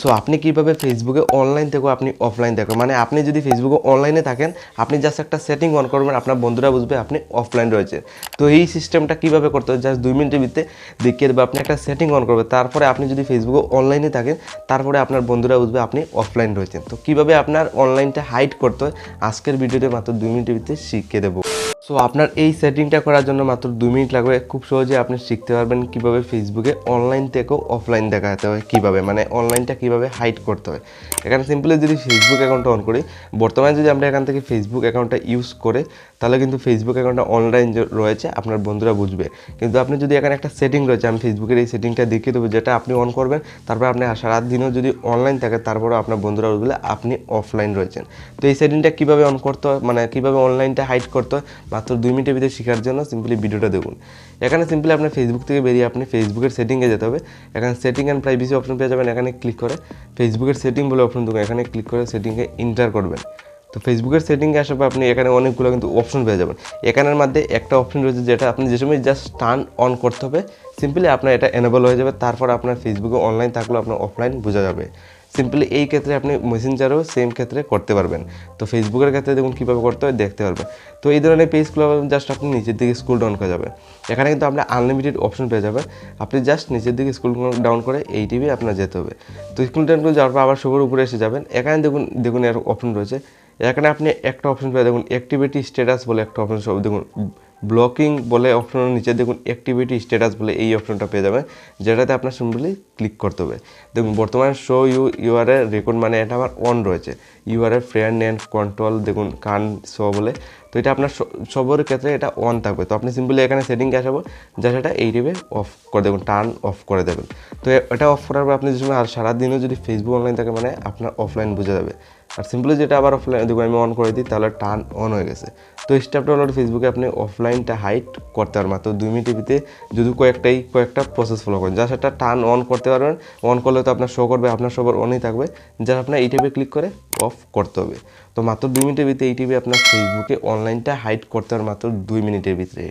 So আপনি কীভাবে ফেসবুকে অনলাইন থেকেও আপনি অফলাইন দেখো মানে আপনি যদি ফেসবুকে অনলাইনে থাকেন, আপনি জাস্ট একটা সেটিং অন করবেন, আপনার বন্ধুরা বুঝবে আপনি অফলাইন রয়েছে। তো এই সিস্টেমটা কীভাবে করতে হবে? জাস্ট দুই মিনিটের ভিতরে দেখিয়ে দেবে, আপনি একটা সেটিং অন করবে। তারপরে আপনি যদি ফেসবুকে অনলাইনে থাকেন, তারপরে আপনার বন্ধুরা বুঝবে আপনি অফলাইন রয়েছেন। তো কীভাবে আপনার অনলাইনটা হাইড করতে হয়? আজকের ভিডিওতে মাত্র দুই মিনিটের ভিতরে শিখিয়ে দেবো। সো আপনার এই সেটিংটা করার জন্য মাত্র দু মিনিট লাগবে। খুব সহজে আপনি শিখতে পারবেন কীভাবে ফেসবুকে অনলাইন থেকেও অফলাইন দেখাতে হবে কীভাবে? মানে অনলাইনটা কীভাবে হাইড করতে হয়। এখানে সিম্পলি যদি ফেসবুক অ্যাকাউন্টটা অন করি, বর্তমানে যদি আমরা এখান থেকে ফেসবুক অ্যাকাউন্টটা ইউজ করে, তাহলে কিন্তু ফেসবুক অ্যাকাউন্টটা অনলাইন রয়েছে, আপনার বন্ধুরা বুঝবে। কিন্তু আপনি যদি এখানে একটা সেটিং রয়েছে, আমি ফেসবুকের এই সেটিংটা দেখিয়ে দেবো, যেটা আপনি অন করবেন, তারপর আপনি সারা দিনও যদি অনলাইন থাকে, তারপরেও আপনার বন্ধুরা বুঝবে আপনি অফলাইন রয়েছেন। তো এই সেটিংটা কীভাবে অন করতে হয় মানে কীভাবে অনলাইনটা হাইড করতে হয়, মাত্র দুই মিনিটের ভিতরে শেখার জন্য সিম্পলি ভিডিওটা দেখুন। এখানে সিম্পলি আপনার ফেসবুক থেকে বেরিয়ে আপনি ফেসবুকের সেটিংয়ে যেতে হবে। এখানে সেটিং অ্যান্ড প্রাইভেসি অপশন পেয়ে যাবেন, এখানে ক্লিক করে। ফেসবুকের সেটিং বলে অপশন দেখুন এখানে ক্লিক করে সেটিংয়ে ইন্টার করবেন। তো ফেসবুকের সেটিংয়ে আসার পর আপনি এখানে অনেকগুলো কিন্তু অপশন পেয়ে যাবেন। এখানের মধ্যে একটা অপশন রয়েছে যেটা আপনি যে সময় জাস্ট টার্ন অন করতে হবে সিম্পলি আপনার এটা এনেবল হয়ে যাবে, তারপর আপনার ফেসবুকে অনলাইন থাকলেও আপনার অফলাইন বোঝা যাবে। সিম্পলি এই ক্ষেত্রে আপনি মেসেঞ্জারও সেম ক্ষেত্রে করতে পারবেন। তো ফেসবুকের ক্ষেত্রে দেখুন কীভাবে করতে হয়, দেখতে পারবেন। তো এই ধরনের পেজগুলো জাস্ট আপনি নিচের দিকে স্কুল ডাউন করে যাবে এখানে কিন্তু আপনি আনলিমিটেড অপশন পেয়ে যাবেন। আপনি জাস্ট নিচের দিকে স্কুল ডাউন করে এই টিভি আপনার যেতে হবে। তো স্কুল ডাউন করে যাওয়ার পর আবার সবার উপরে এসে যাবেন। এখানে দেখুন দেখুন এর অপশন রয়েছে। এখানে আপনি একটা অপশন পেয়ে দেখুন অ্যাক্টিভিটি স্ট্যাটাস বলে একটা অপশন সব দেখুন। ব্লকিং বলে অপশনের নিচে দেখুন অ্যাক্টিভিটি স্ট্যাটাস বলে এই অপশনটা পেয়ে যাবেন যেটাতে আপনার সিম্পলি ক্লিক করতে হবে। দেখুন, বর্তমানে শো ইউ ইউআরএ রেকর্ড মানে এটা আমার অন রয়েছে। ইউআরএ ফ্রেন্ড অ্যান্ড কন্ট্রোল দেখুন, কান শো বলে। তো এটা আপনার সবার ক্ষেত্রে এটা অন থাকবে। তো আপনি সিম্পলি এখানে সেটিংয়ে আসাবো যা সেটা এই টিপে অফ করে দেবেন টার্ন অফ করে দেবেন। তো এটা অফ করার পর আপনি যে সময় আর সারাদিনও যদি ফেসবুক অনলাইন থাকে মানে আপনার অফলাইন বোঝা যাবে। আর সিম্পলি যেটা আবার অফলাইন দেখুন আমি অন করে দিই, তাহলে টার্ন অন হয়ে গেছে। তো স্টেপটা হলো ফেসবুকে আপনি অফলাইনটা হাইট করতে পারবেন। মাত্র দুই মিনিটের ভিতরে যদি কয়েকটাই, কয়েকটা প্রসেস ফলো করেন যা সেটা টার্ন অন করতে পারবেন। অন করলে তো আপনার শো করবে, আপনার সবার অনই থাকবে। যা আপনার এই টিপে ক্লিক করে অফ করতে হবে। তো মাত্র দুই মিনিটের ভিতরে এই টিপে আপনার ফেসবুকে অনলাইনটা হাইড করতে পারবেন মাত্র দুই মিনিটের ভিতরে।